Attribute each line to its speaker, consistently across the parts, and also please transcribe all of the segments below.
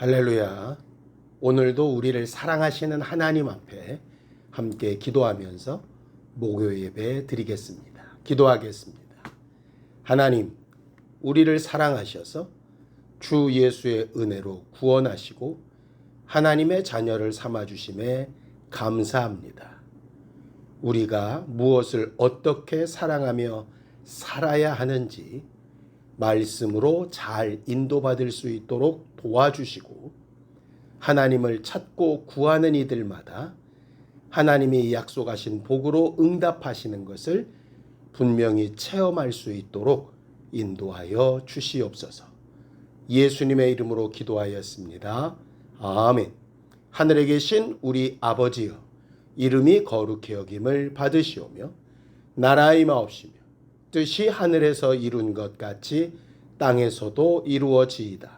Speaker 1: 할렐루야. 오늘도 우리를 사랑하시는 하나님 앞에 함께 기도하면서 목요 예배 드리겠습니다. 기도하겠습니다. 하나님, 우리를 사랑하셔서 주 예수의 은혜로 구원하시고 하나님의 자녀를 삼아 주심에 감사합니다. 우리가 무엇을 어떻게 사랑하며 살아야 하는지 말씀으로 잘 인도받을 수 있도록 도와주시고 하나님을 찾고 구하는 이들마다 하나님이 약속하신 복으로 응답하시는 것을 분명히 체험할 수 있도록 인도하여 주시옵소서. 예수님의 이름으로 기도하였습니다. 아멘. 하늘에 계신 우리 아버지여, 이름이 거룩히 여김을 받으시오며, 나라의 마옵시며, 뜻이 하늘에서 이룬 것 같이 땅에서도 이루어지이다.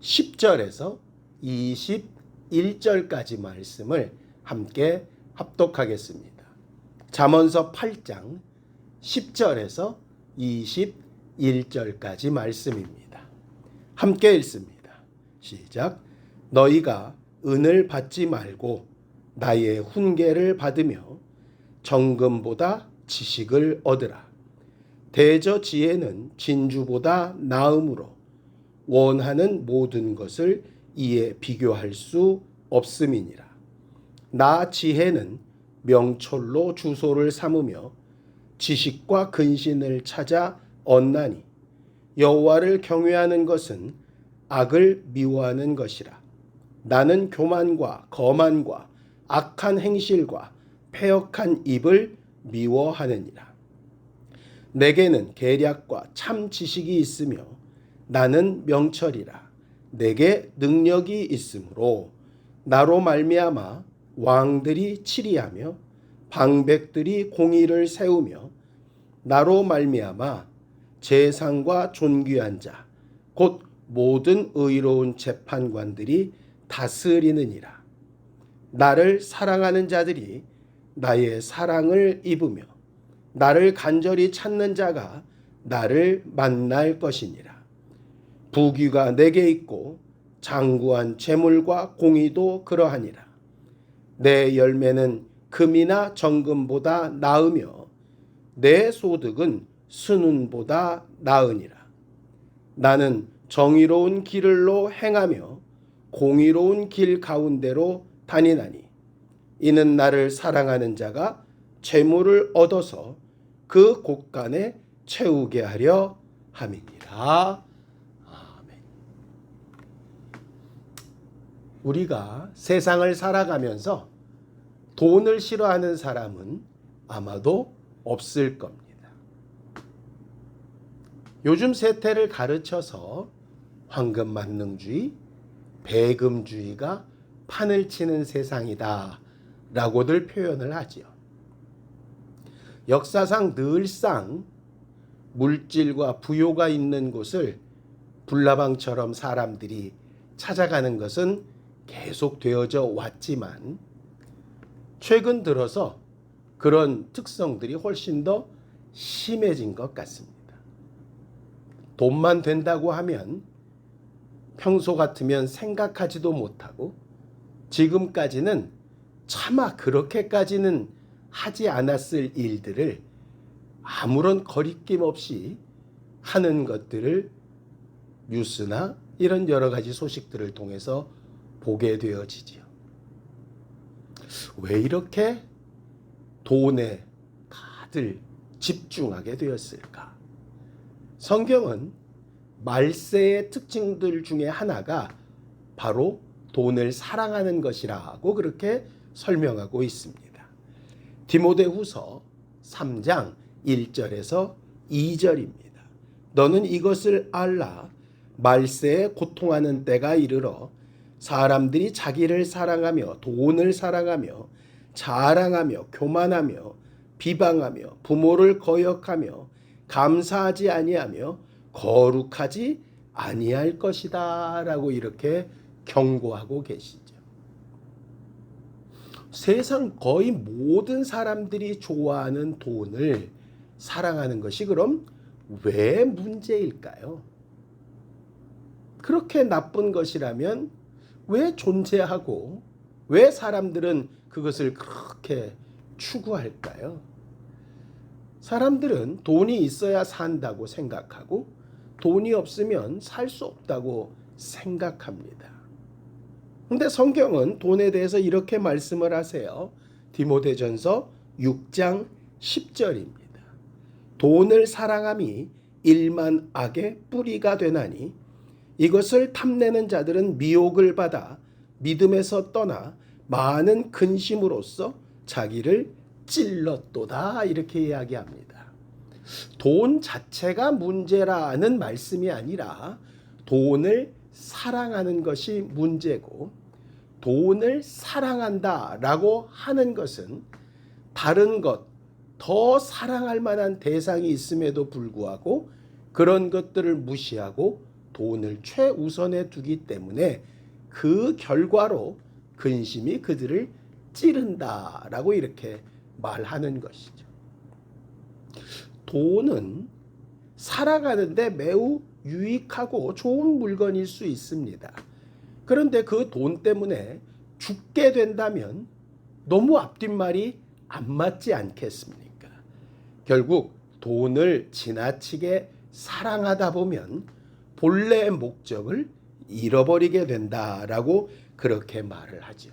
Speaker 1: 10절에서 21절까지 말씀을 함께 합독하겠습니다. 잠언서 8장 10절에서 21절까지 말씀입니다. 함께 읽습니다. 시작. 너희가 은을 받지 말고 나의 훈계를 받으며 정금보다 지식을 얻으라. 대저 지혜는 진주보다 나음으로 원하는 모든 것을 이에 비교할 수 없음이니라. 나 지혜는 명철로 주소를 삼으며 지식과 근신을 찾아 얻나니 여호와를 경외하는 것은 악을 미워하는 것이라. 나는 교만과 거만과 악한 행실과 패역한 입을 미워하느니라. 내게는 계략과 참 지식이 있으며 나는 명철이라. 내게 능력이 있으므로 나로 말미암아 왕들이 치리하며 방백들이 공의를 세우며 나로 말미암아 재상과 존귀한 자 곧 모든 의로운 재판관들이 다스리느니라. 나를 사랑하는 자들이 나의 사랑을 입으며 나를 간절히 찾는 자가 나를 만날 것이니라. 부귀가 내게 있고 장구한 재물과 공의도 그러하니라. 내 열매는 금이나 정금보다 나으며 내 소득은 순은보다 나으니라. 나는 정의로운 길을로 행하며 공의로운 길 가운데로 다니나니 이는 나를 사랑하는 자가 재물을 얻어서 그 곳간에 채우게 하려 함이니라. 아멘. 우리가 세상을 살아가면서 돈을 싫어하는 사람은 아마도 없을 겁니다. 요즘 세태를 가르쳐서 황금 만능주의, 배금주의가 판을 치는 세상이다 라고들 표현을 하지요. 역사상 늘상 물질과 부요가 있는 곳을 불나방처럼 사람들이 찾아가는 것은 계속 되어져 왔지만 최근 들어서 그런 특성들이 훨씬 더 심해진 것 같습니다. 돈만 된다고 하면 평소 같으면 생각하지도 못하고 지금까지는 차마 그렇게까지는 하지 않았을 일들을 아무런 거리낌 없이 하는 것들을 뉴스나 이런 여러 가지 소식들을 통해서 보게 되어지지요. 왜 이렇게 돈에 다들 집중하게 되었을까? 성경은 말세의 특징들 중에 하나가 바로 돈을 사랑하는 것이라고 그렇게 설명하고 있습니다. 디모데후서 3장 1절에서 2절입니다. 너는 이것을 알라 말세에 고통하는 때가 이르러 사람들이 자기를 사랑하며 돈을 사랑하며 자랑하며 교만하며 비방하며 부모를 거역하며 감사하지 아니하며 거룩하지 아니할 것이다라고 이렇게 경고하고 계시죠. 세상 거의 모든 사람들이 좋아하는 돈을 사랑하는 것이 그럼 왜 문제일까요? 그렇게 나쁜 것이라면 왜 존재하고 왜 사람들은 그것을 그렇게 추구할까요? 사람들은 돈이 있어야 산다고 생각하고 돈이 없으면 살 수 없다고 생각합니다. 근데 성경은 돈에 대해서 이렇게 말씀을 하세요. 디모데전서 6장 10절입니다. 돈을 사랑함이 일만 악의 뿌리가 되나니 이것을 탐내는 자들은 미혹을 받아 믿음에서 떠나 많은 근심으로써 자기를 찔렀도다 이렇게 이야기합니다. 돈 자체가 문제라는 말씀이 아니라 돈을 사랑하는 것이 문제고 돈을 사랑한다라고 하는 것은 다른 것, 더 사랑할 만한 대상이 있음에도 불구하고 그런 것들을 무시하고 돈을 최우선에 두기 때문에 그 결과로 근심이 그들을 찌른다라고 이렇게 말하는 것이죠. 돈은 살아가는데 매우 유익하고 좋은 물건일 수 있습니다. 그런데 그 돈 때문에 죽게 된다면 너무 앞뒷말이 안 맞지 않겠습니까? 결국 돈을 지나치게 사랑하다 보면 본래의 목적을 잃어버리게 된다라고 그렇게 말을 하죠.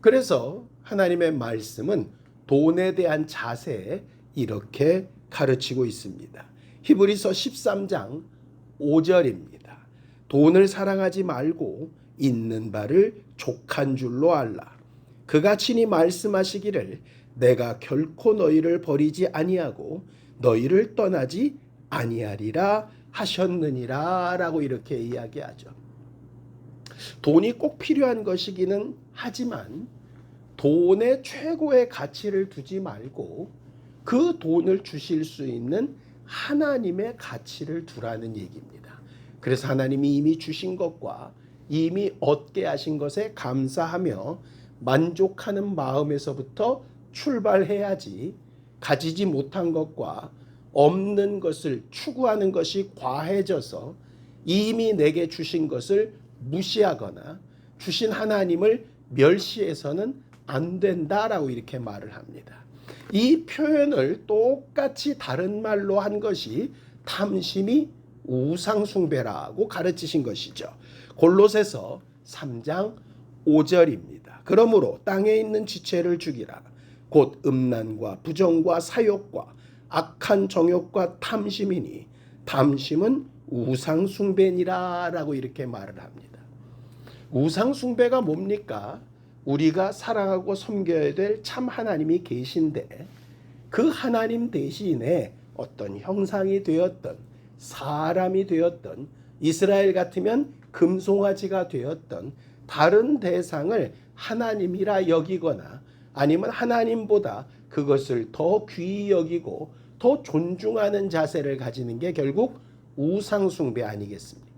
Speaker 1: 그래서 하나님의 말씀은 돈에 대한 자세에 이렇게 가르치고 있습니다. 히브리서 13장 5절입니다. 돈을 사랑하지 말고 있는 바를 족한 줄로 알라. 그가 친히 말씀하시기를 내가 결코 너희를 버리지 아니하고 너희를 떠나지 아니하리라 하셨느니라 라고 이렇게 이야기하죠. 돈이 꼭 필요한 것이기는 하지만 돈의 최고의 가치를 두지 말고 그 돈을 주실 수 있는 하나님의 가치를 두라는 얘기입니다. 그래서 하나님이 이미 주신 것과 이미 얻게 하신 것에 감사하며 만족하는 마음에서부터 출발해야지 가지지 못한 것과 없는 것을 추구하는 것이 과해져서 이미 내게 주신 것을 무시하거나 주신 하나님을 멸시해서는 안 된다라고 이렇게 말을 합니다. 이 표현을 똑같이 다른 말로 한 것이 탐심이 우상숭배라고 가르치신 것이죠. 골로새서 3장 5절입니다. 그러므로 땅에 있는 지체를 죽이라. 곧 음란과 부정과 사욕과 악한 정욕과 탐심이니 탐심은 우상숭배니라라고 이렇게 말을 합니다. 우상숭배가 뭡니까? 우리가 사랑하고 섬겨야 될 참 하나님이 계신데 그 하나님 대신에 어떤 형상이 되었던 사람이 되었던 이스라엘 같으면 금송아지가 되었던 다른 대상을 하나님이라 여기거나 아니면 하나님보다 그것을 더 귀히 여기고 더 존중하는 자세를 가지는 게 결국 우상숭배 아니겠습니까?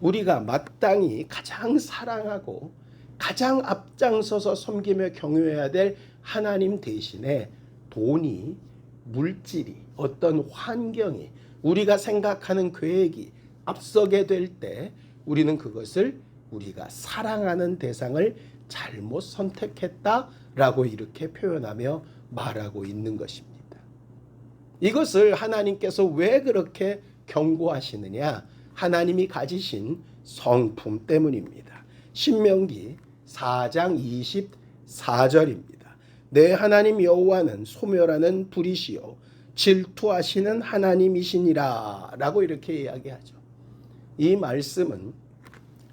Speaker 1: 우리가 마땅히 가장 사랑하고 가장 앞장서서 섬기며 경외해야 될 하나님 대신에 돈이 물질이 어떤 환경이 우리가 생각하는 계획이 앞서게 될 때 우리는 그것을 우리가 사랑하는 대상을 잘못 선택했다라고 이렇게 표현하며 말하고 있는 것입니다. 이것을 하나님께서 왜 그렇게 경고하시느냐? 하나님이 가지신 성품 때문입니다. 신명기 4장 24절입니다. 내 하나님 여호와는 소멸하는 불이시요 질투하시는 하나님이시니라라고 이렇게 이야기하죠. 이 말씀은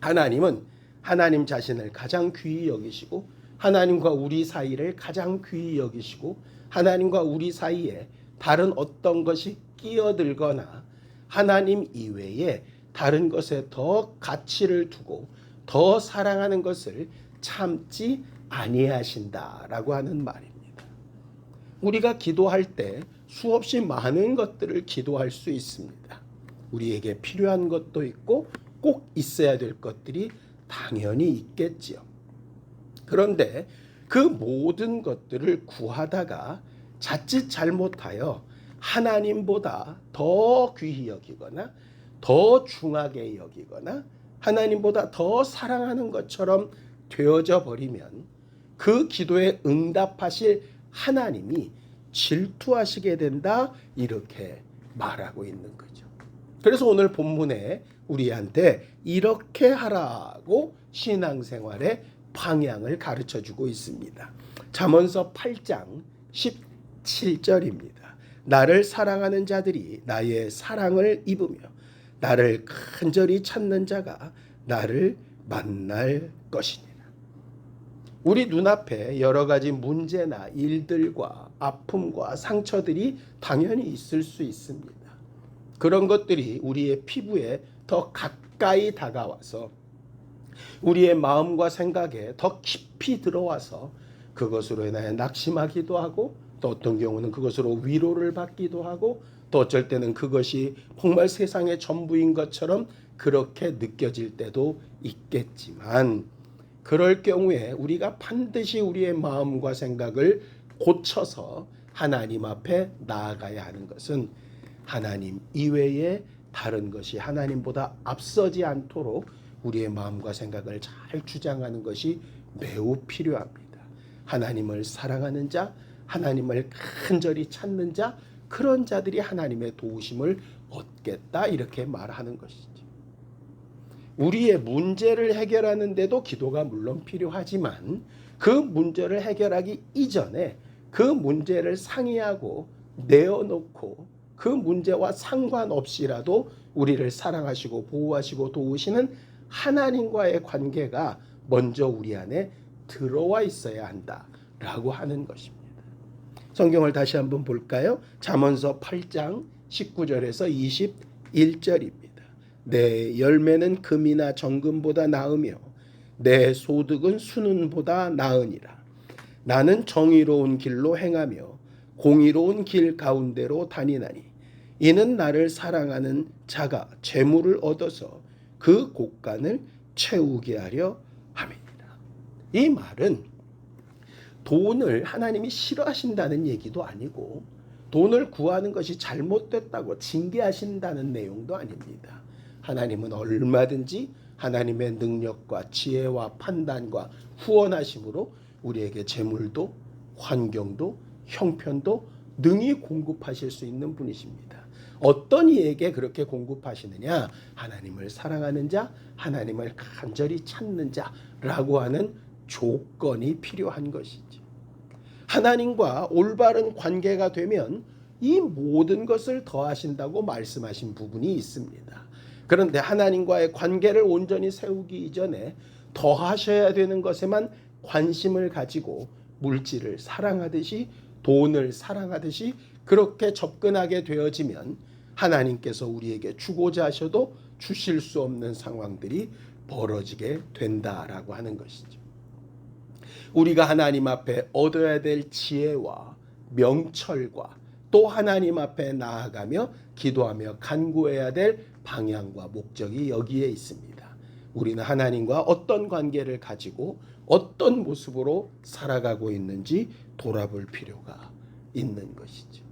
Speaker 1: 하나님은 하나님 자신을 가장 귀히 여기시고 하나님과 우리 사이를 가장 귀히 여기시고 하나님과 우리 사이에 다른 어떤 것이 끼어들거나 하나님 이외에 다른 것에 더 가치를 두고 더 사랑하는 것을 참지 아니하신다라고 하는 말입니다. 우리가 기도할 때 수없이 많은 것들을 기도할 수 있습니다. 우리에게 필요한 것도 있고 꼭 있어야 될 것들이 당연히 있겠지요. 그런데 그 모든 것들을 구하다가 자칫 잘못하여 하나님보다 더 귀히 여기거나 더 중하게 여기거나 하나님보다 더 사랑하는 것처럼 되어져 버리면 그 기도에 응답하실 하나님이 질투하시게 된다 이렇게 말하고 있는 거죠. 그래서 오늘 본문에 우리한테 이렇게 하라고 신앙생활의 방향을 가르쳐 주고 있습니다. 잠언서 8장 17절입니다. 나를 사랑하는 자들이 나의 사랑을 입으며 나를 간절히 찾는 자가 나를 만날 것이니라. 우리 눈앞에 여러 가지 문제나 일들과 아픔과 상처들이 당연히 있을 수 있습니다. 그런 것들이 우리의 피부에 더 가까이 다가와서 우리의 마음과 생각에 더 깊이 들어와서 그것으로 인하여 낙심하기도 하고 또 어떤 경우는 그것으로 위로를 받기도 하고 또 어쩔 때는 그것이 정말 세상의 전부인 것처럼 그렇게 느껴질 때도 있겠지만 그럴 경우에 우리가 반드시 우리의 마음과 생각을 고쳐서 하나님 앞에 나아가야 하는 것은 하나님 이외에 다른 것이 하나님보다 앞서지 않도록 우리의 마음과 생각을 잘 주장하는 것이 매우 필요합니다. 하나님을 사랑하는 자, 하나님을 간절히 찾는 자, 그런 자들이 하나님의 도우심을 얻겠다 이렇게 말하는 것이죠. 우리의 문제를 해결하는데도 기도가 물론 필요하지만 그 문제를 해결하기 이전에 그 문제를 상의하고 내어놓고 그 문제와 상관없이라도 우리를 사랑하시고 보호하시고 도우시는 하나님과의 관계가 먼저 우리 안에 들어와 있어야 한다라고 하는 것입니다. 성경을 다시 한번 볼까요? 잠언서 8장 19절에서 21절입니다. 내 열매는 금이나 정금보다 나으며 내 소득은 순은보다 나으니라. 나는 정의로운 길로 행하며 공의로운 길 가운데로 다니나니 이는 나를 사랑하는 자가 재물을 얻어서 그 곳간을 채우게 하려 함이니라. 이 말은 돈을 하나님이 싫어하신다는 얘기도 아니고 돈을 구하는 것이 잘못됐다고 징계하신다는 내용도 아닙니다. 하나님은 얼마든지 하나님의 능력과 지혜와 판단과 후원하심으로 우리에게 재물도 환경도 형편도 능히 공급하실 수 있는 분이십니다. 어떤 이에게 그렇게 공급하시느냐? 하나님을 사랑하는 자, 하나님을 간절히 찾는 자라고 하는 조건이 필요한 것이지. 하나님과 올바른 관계가 되면 이 모든 것을 더하신다고 말씀하신 부분이 있습니다. 그런데 하나님과의 관계를 온전히 세우기 이전에 더하셔야 되는 것에만 관심을 가지고 물질을 사랑하듯이 돈을 사랑하듯이 그렇게 접근하게 되어지면 하나님께서 우리에게 주고자 하셔도 주실 수 없는 상황들이 벌어지게 된다라고 하는 것이죠. 우리가 하나님 앞에 얻어야 될 지혜와 명철과 또 하나님 앞에 나아가며 기도하며 간구해야 될 방향과 목적이 여기에 있습니다. 우리는 하나님과 어떤 관계를 가지고 어떤 모습으로 살아가고 있는지 돌아볼 필요가 있는 것이죠.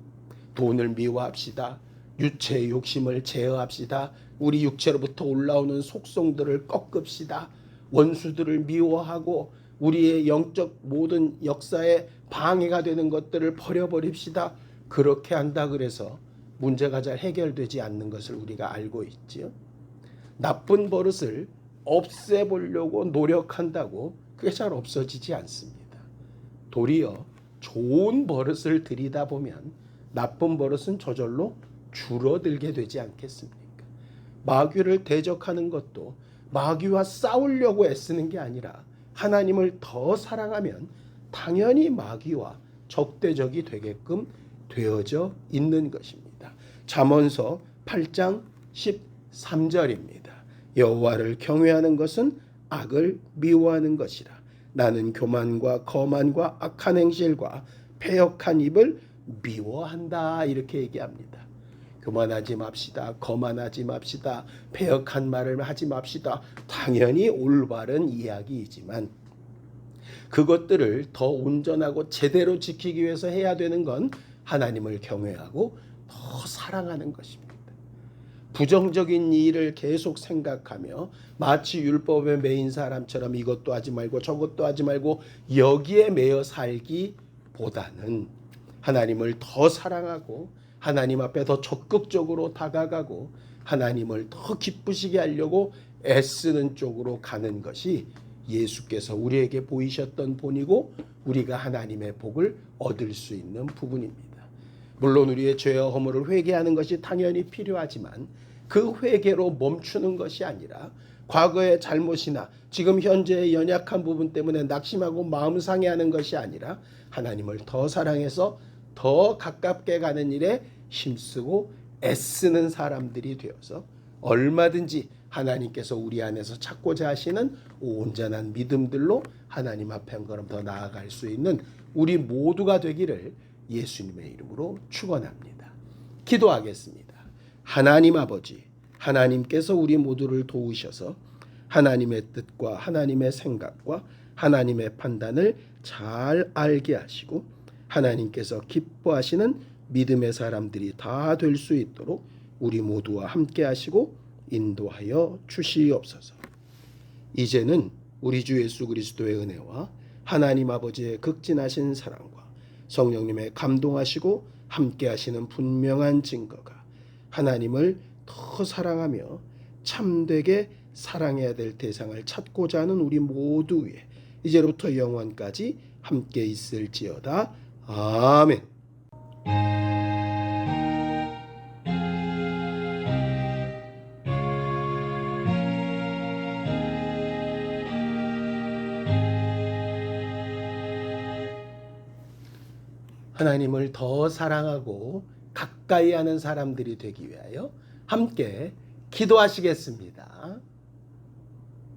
Speaker 1: 돈을 미워합시다. 유체의 욕심을 제어합시다. 우리 육체로부터 올라오는 속성들을 꺾읍시다. 원수들을 미워하고 우리의 영적 모든 역사에 방해가 되는 것들을 버려버립시다. 그렇게 한다 그래서 문제가 잘 해결되지 않는 것을 우리가 알고 있지요. 나쁜 버릇을 없애보려고 노력한다고 그게 잘 없어지지 않습니다. 도리어 좋은 버릇을 들이다 보면 나쁜 버릇은 저절로 줄어들게 되지 않겠습니까? 마귀를 대적하는 것도 마귀와 싸우려고 애쓰는 게 아니라 하나님을 더 사랑하면 당연히 마귀와 적대적이 되게끔 되어져 있는 것입니다. 잠언서 8장 3절입니다. 여호와를 경외하는 것은 악을 미워하는 것이라. 나는 교만과 거만과 악한 행실과 패역한 입을 미워한다 이렇게 얘기합니다. 교만하지 맙시다. 거만하지 맙시다. 패역한 말을 하지 맙시다. 당연히 올바른 이야기이지만 그것들을 더 온전하고 제대로 지키기 위해서 해야 되는 건 하나님을 경외하고 더 사랑하는 것입니다. 부정적인 일을 계속 생각하며 마치 율법에 매인 사람처럼 이것도 하지 말고 저것도 하지 말고 여기에 매여 살기보다는 하나님을 더 사랑하고 하나님 앞에 더 적극적으로 다가가고 하나님을 더 기쁘시게 하려고 애쓰는 쪽으로 가는 것이 예수께서 우리에게 보이셨던 본이고 우리가 하나님의 복을 얻을 수 있는 부분입니다. 물론 우리의 죄와 허물을 회개하는 것이 당연히 필요하지만 그 회개로 멈추는 것이 아니라 과거의 잘못이나 지금 현재의 연약한 부분 때문에 낙심하고 마음 상해하는 것이 아니라 하나님을 더 사랑해서 더 가깝게 가는 일에 힘쓰고 애쓰는 사람들이 되어서 얼마든지 하나님께서 우리 안에서 찾고자 하시는 온전한 믿음들로 하나님 앞에 한 걸음 더 나아갈 수 있는 우리 모두가 되기를 예수님의 이름으로 축원합니다. 기도하겠습니다. 하나님 아버지, 하나님께서 우리 모두를 도우셔서 하나님의 뜻과 하나님의 생각과 하나님의 판단을 잘 알게 하시고 하나님께서 기뻐하시는 믿음의 사람들이 다 될 수 있도록 우리 모두와 함께 하시고 인도하여 주시옵소서. 이제는 우리 주 예수 그리스도의 은혜와 하나님 아버지의 극진하신 사랑과 성령님의 감동하시고 함께 하시는 분명한 증거가 하나님을 더 사랑하며 참되게 사랑해야 될 대상을 찾고자 하는 우리 모두 위에 이제부터 영원까지 함께 있을지어다. 아멘. 하나님을 더 사랑하고 가까이 하는 사람들이 되기 위하여 함께 기도하시겠습니다.